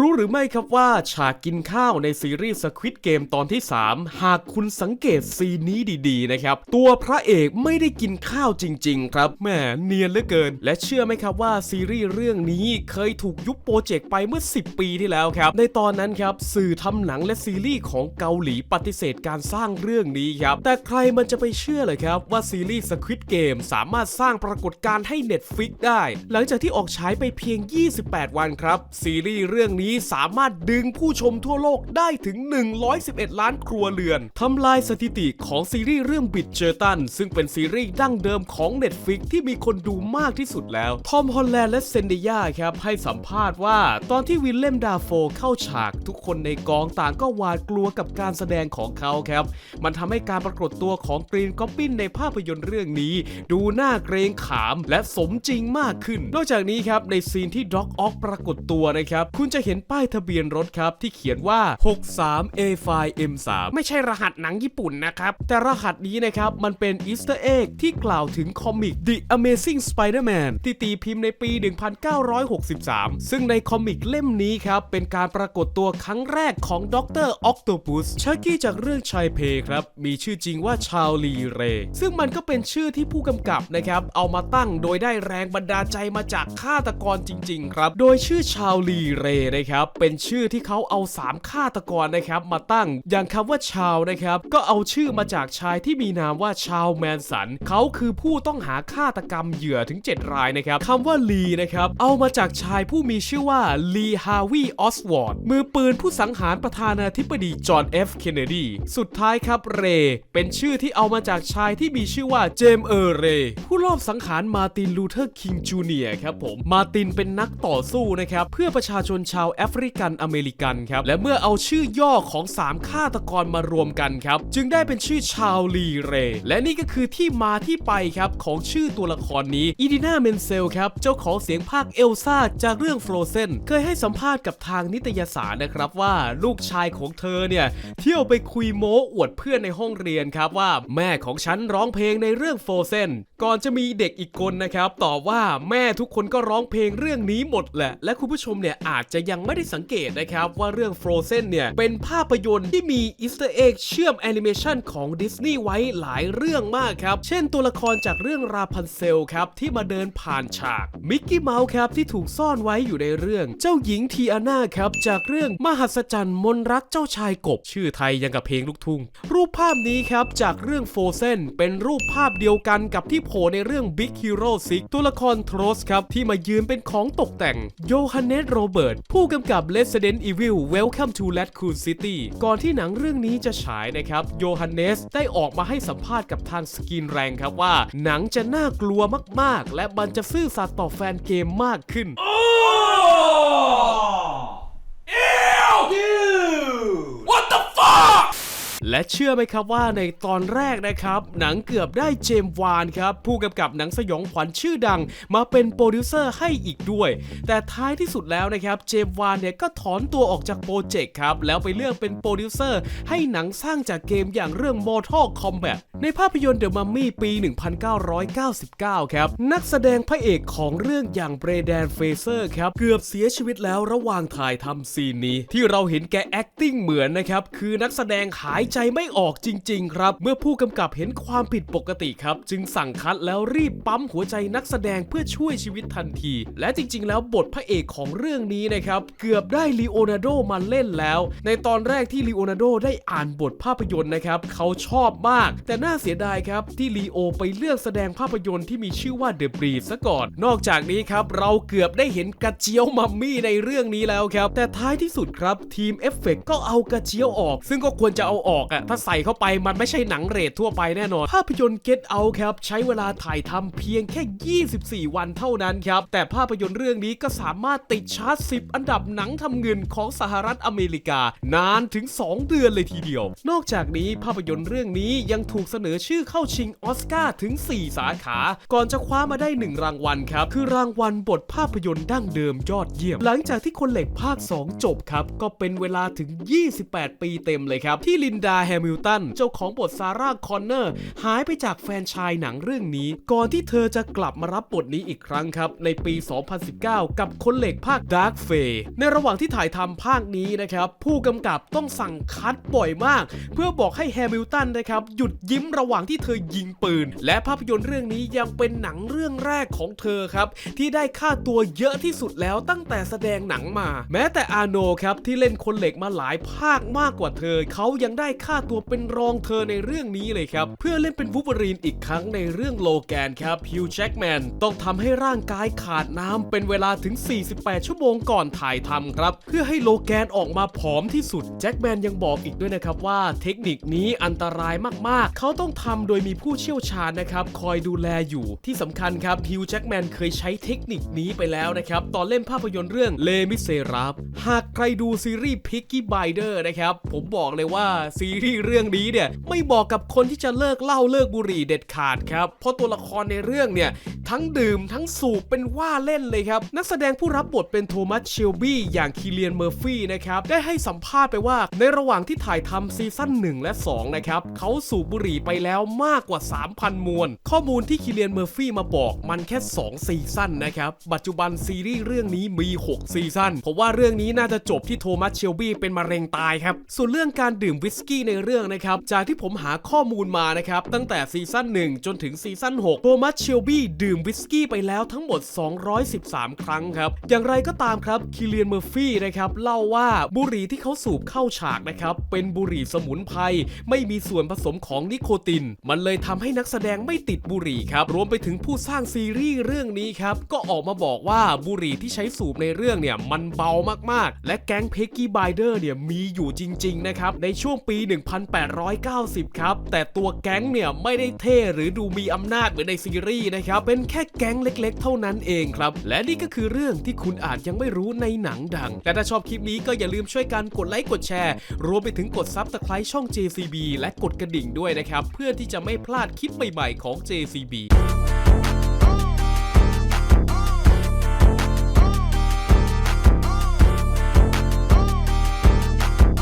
รู้หรือไม่ครับว่าฉากกินข้าวในซีรีส์ Squid Game ตอนที่ 3 หากคุณสังเกตซีนนี้ดีๆนะครับ ตัวพระเอกไม่ได้กินข้าวจริง ๆ ครับแหมเนียนเหลือเกิน และเชื่อไหมครับว่าซีรีส์เรื่องนี้เคยถูกยุบโปรเจกต์ไปเมื่อ 10 ปีที่แล้วครับ ในตอนนั้นครับ สื่อทำหนังและซีรีส์ของเกาหลีปฏิเสธการสร้างเรื่องนี้ครับแต่ใครมันจะไปเชื่อเลยครับว่าซีรีส์ Squid Game สามารถสร้างปรากฏการณ์ให้ Netflix ได้ หลังจากที่ออกฉายไปเพียง 28 วันครับซีรีส์เรื่องนี้สามารถดึงผู้ชมทั่วโลกได้ถึง 111 ล้านครัวเรือนทำลายสถิติของซีรีส์เรื่องบิดเจอตัน ซึ่งเป็นซีรีส์ดั้งเดิมของ Netflix ที่มีคนดูมากที่สุดแล้ว ทอมฮอลแลนด์และเซนเดียครับให้สัมภาษณ์ว่า ตอนที่วิลเลมดาโฟเข้าฉากทุกคนในกองต่างก็หวาดกลัวกับการแสดงของเขาครับ มันทำให้การปรากฏตัวของกรีนก็ปินในภาพยนตร์เรื่องนี้ ดูน่าเกรงขามและสมจริงมากขึ้น นอกจากนี้ครับในซีนที่ด็อกออกปรากฏตัวนะครับคุณจะเห็นป้ายทะเบียนรถครับ ที่เขียนว่า 63 A5 M3 ไม่ใช่รหัสหนังญี่ปุ่นนะครับ แต่รหัสนี้นะครับ มันเป็นอีสเตอร์เอ็กที่กล่าวถึงคอมิก The Amazing Spider-Man ที่ตีพิมพ์ในปี 1963 ซึ่งในคอมิกเล่มนี้ครับ เป็นการปรากฏตัวครั้งแรกของด็อกเตอร์ออกโตปุสชักกี้จากเรื่องชายเพครับ มีชื่อจริงว่าชาวลีเร ซึ่งมันก็เป็นชื่อที่ผู้กำกับนะครับ เอามาตั้งโดยได้แรงบันดาลใจมาจากฆาตกรจริง ๆ ครับ โดยชื่อชาวลีเรนะครับ เป็นชื่อที่เขาเอา 3ฆาตกรนะครับ มาตั้งอย่างคำว่าชาวนะครับ ก็เอาชื่อมาจากชายที่มีนามว่าชาวแมนสันเขาคือผู้ต้องหาฆาตกรรมเหยื่อถึง 7 รายนะครับคำว่าลีนะครับ เอามาจากชายผู้มีชื่อว่าลีฮาวีออสวอร์ดมือปืนผู้สังหารประธานาธิบดีจอห์นเอฟเคนเนดีสุดท้ายครับเร เป็นชื่อที่เอามาจากชายที่มีชื่อว่าเจมส์เออร์เร ผู้ลอบสังหารมาตินลูเทอร์คิงจูเนียร์ครับผมมาตินเป็นนักต่อสู้นะครับ เพื่อประชาชนชาวแอฟริกันอเมริกันครับ และเมื่อเอาชื่อย่อของ 3ฆาตกรมารวมกันครับ จึงได้เป็นชื่อชาวลีเร และนี่ก็คือที่มาที่ไปครับ ของชื่อตัวละครนี้อีดีนาเมนเซลครับ เจ้าของเสียงภาคเอลซ่าจากเรื่อง Frozen เคยให้สัมภาษณ์กับทางนิตยสารนะครับว่าลูกชายของเธอเนี่ย เที่ยวไปคุยโม้อวดเพื่อนในห้องเรียนครับว่าแม่ของฉันร้องเพลงในเรื่อง Frozen ก่อนจะมีเด็กอีกคนนะครับตอบว่าแม่ทุกคนก็ร้องเพลงเรื่องนี้หมดแหละ และคุณผู้ชมเนี่ยอาจจะยังไม่ได้สังเกตนะครับว่าเรื่อง Frozen เนี่ยเป็นภาพยนตร์ที่มีอีสต์เอ็กเชื่อมแอนิเมชันของดิสนีย์ไว้หลายเรื่องมากครับ เช่นตัวละครจากเรื่องราพันเซลครับที่มาเดินผ่านฉากมิกกี้เมาส์ครับที่ถูกซ่อนไว้อยู่ในเรื่อง เจ้าหญิงทีอาน่าครับจากเรื่องมหัศจรรย์มนรักเจ้าชายกบชื่อไทยยังกับเพลงลูกทุ่งรูปภาพนี้ครับจากเรื่องโฟเซนเป็นรูปภาพเดียวกันกับที่โผล่ในเรื่อง Big Hero 6 ตัวละครโทรสครับ ที่มายืนเป็นของตกแต่งโยฮันเนสโรเบิร์ตผู้กำกับ Resident Evil Welcome to l a t c o o n City ก่อนที่หนังเรื่องนี้จะฉายนะครับโยฮันเนสได้ออกมาให้สัมภาษณ์กับทางสกินแรงครับว่า หนังจะน่ากลัวมากๆ และมันจะซื่อสัตย์ต่อแฟนเกมมากขึ้น oh the fuck? และเชื่อไหมครับว่าในตอนแรกนะครับ หนังเกือบได้เจมส์วานครับ ผู้กำกับหนังสยองขวัญชื่อดัง มาเป็นโปรดิวเซอร์ให้อีกด้วย แต่ท้ายที่สุดแล้วนะครับ เจมส์วานเนี่ยก็ถอนตัวออกจากโปรเจกต์ครับ แล้วไปเลือกเป็นโปรดิวเซอร์ ให้หนังสร้างจากเกมอย่างเรื่อง Mortal Kombat ในภาพยนตร์ The Mummy ปี 1999 ครับ นักแสดงพระเอกของเรื่องอย่างเบรแดนเฟเซอร์ครับเกือบเสียชีวิตแล้วระหว่างถ่ายทำซีนนี้ ที่เราเห็นแก acting เหมือนนะครับคือนักแสดงหายใจไม่ออกจริง ๆ ครับ เมื่อผู้กำกับเห็นความผิดปกติครับ จึงสั่งคัดแล้วรีบปั๊มหัวใจนักแสดงเพื่อช่วยชีวิตทันที และจริง ๆ แล้วบทพระเอกของเรื่องนี้นะครับ เกือบได้ลีโอนาร์โดมาเล่นแล้ว ในตอนแรกที่ลีโอนาร์โดได้อ่านบทภาพยนตร์นะครับ เขาชอบมาก แต่น่าเสียดายครับที่ลีโอไปเลือกแสดงภาพยนตร์ที่มีชื่อว่า The Breed ซะก่อน นอกจากนี้ครับเราเกือบได้เห็นกระเจียวมัมมี่ในเรื่องนี้แล้วครับ แต่ท้ายที่สุดครับทีมเอฟเฟกก็เอากระเจียวออก ซึ่งก็ควรจะเอาออกอะถ้าใส่เข้าไปมันไม่ใช่หนังเรททั่วไปแน่นอน ภาพยนตร์ Get Out ครับ ใช้เวลาถ่ายทำเพียงแค่ 24 วันเท่านั้นครับ แต่ภาพยนตร์เรื่องนี้ก็สามารถติดชาร์ต 10 อันดับหนังทำเงินของสหรัฐอเมริกา นานถึง 2 เดือนเลยทีเดียว นอกจากนี้ภาพยนตร์เรื่องนี้ยังถูกเสนอชื่อเข้าชิงออสการ์ถึง 4 สาขา ก่อนจะคว้ามาได้ 1 รางวัลครับ คือรางวัลบทภาพยนตร์ดั้งเดิมยอดเยี่ยม หลังจากที่คนเหล็กภาค 2 จบครับ ก็เป็นเวลาถึง 28 ปีเต็มเลยครับ ที่ลินดาแฮมิลตัน เจ้าของบทซาร่าคอนเนอร์ หายไปจากแฟนชายหนังเรื่องนี้ ก่อนที่เธอจะกลับมารับบทนี้อีกครั้งครับ ในปี 2019 กับคนเหล็กภาค Dark f a y ในระหว่างที่ถ่ายทำภาคนี้นะครับ ผู้กำกับต้องสั่งคัดบ่อยมาก เพื่อบอกให้แฮมิลตันนะครับ หยุดยิ้มระหว่างที่เธอยิงปืน และภาพยนตร์เรื่องนี้ยังเป็นหนังเรื่องแรกของเธอครับ ที่ได้ค่าตัวเยอะที่สุดแล้วตั้งแต่แสดงหนังมา แม้แต่อาโนครับที่เล่นคนเหล็กมาหลายภาคมากกว่าเธอ เขายังได้ค่าตัวเป็นรองเธอในเรื่องนี้เลยครับ เพื่อเล่นเป็นวูล์ฟเวอรีนอีกครั้งในเรื่องโลแกนครับฮิวแจ็กแมนต้องทำให้ร่างกายขาดน้ำเป็นเวลาถึง 48 ชั่วโมงก่อนถ่ายทำครับ เพื่อให้โลแกนออกมาผอมที่สุดแจ็คแมนยังบอกอีกด้วยนะครับว่าเทคนิคนี้อันตรายมากๆ เขาต้องทำโดยมีผู้เชี่ยวชาญนะครับคอยดูแลอยู่ที่สำคัญครับฮิวแจ็คแมนเคยใช้เทคนิคนี้ไปแล้วนะครับตอนเล่นภาพยนตร์เรื่องเลมิเซราฟหากใครดูซีรีส์พิกกี้ไบเดอร์นะครับผมบอกเลยว่าซีรีส์เรื่องนี้เนี่ยไม่บอกกับคนที่จะเลิกเหล้าเลิกบุหรี่เด็ดขาดครับ เพราะตัวละครในเรื่องเนี่ยทั้งดื่มทั้งสูบเป็นว่าเล่นเลยครับ นักแสดงผู้รับบทเป็นโทมัสเชลบี้อย่างคีเลียนเมอร์ฟี่นะครับได้ให้สัมภาษณ์ไปว่าในระหว่างที่ถ่ายทำซีซั่น1 และ 2 นะครับเขาสูบบุหรี่ไปแล้วมากกว่า 3,000 มวน ข้อมูลที่คีเลียนเมอร์ฟี่มาบอกมันแค่ 2 ซีซั่นนะครับ ปัจจุบันซีรีส์เรื่องนี้มี 6 ซีซั่นผมว่าเรื่องนี้น่าจะจบที่โทมัสเชลบี้เป็นมะเร็งตายครับส่วนเรื่องการดื่มวิสกี้ในเรื่องนะครับ จากที่ผมหาข้อมูลมานะครับ ตั้งแต่ซีซั่น1 จนถึงซีซั่น6โทมัสเชลบี้ดื่มวิสกี้ไปแล้วทั้งหมด 213 ครั้งครับ อย่างไรก็ตามครับคิเลียนเมอร์ฟี่นะครับเล่าว่าบุหรี่ที่เขาสูบเข้าฉากนะครับเป็นบุหรี่สมุนไพรไม่มีส่วนผสมของนิโคติน มันเลยทำให้นักแสดงไม่ติดบุหรี่ครับรวมไปถึงผู้สร้างซีรีส์เรื่องนี้ครับก็ออกมาบอกว่าบุหรี่ที่ใช้สูบในเรื่องเนี่ยมันเบามากๆ และแก๊งเพกกี้ไบเดอร์เนี่ยมีอยู่จริง ๆ นะครับในช่วงปี1890 ครับ แต่ตัวแก๊งเนี่ยไม่ได้เท่หรือดูมีอำนาจเหมือนในซีรีส์นะครับ เป็นแค่แก๊งเล็ก ๆ เท่านั้นเองครับ และนี่ก็คือเรื่องที่คุณอาจยังไม่รู้ในหนังดัง แต่ถ้าชอบคลิปนี้ก็อย่าลืมช่วยกันกดไลค์กดแชร์ รวมไปถึงกดซับสไคร b e ช่อง JCB และกดกระดิ่งด้วยนะครับ เพื่อที่จะไม่พลาดคลิปใหม่ ๆ ของ JCB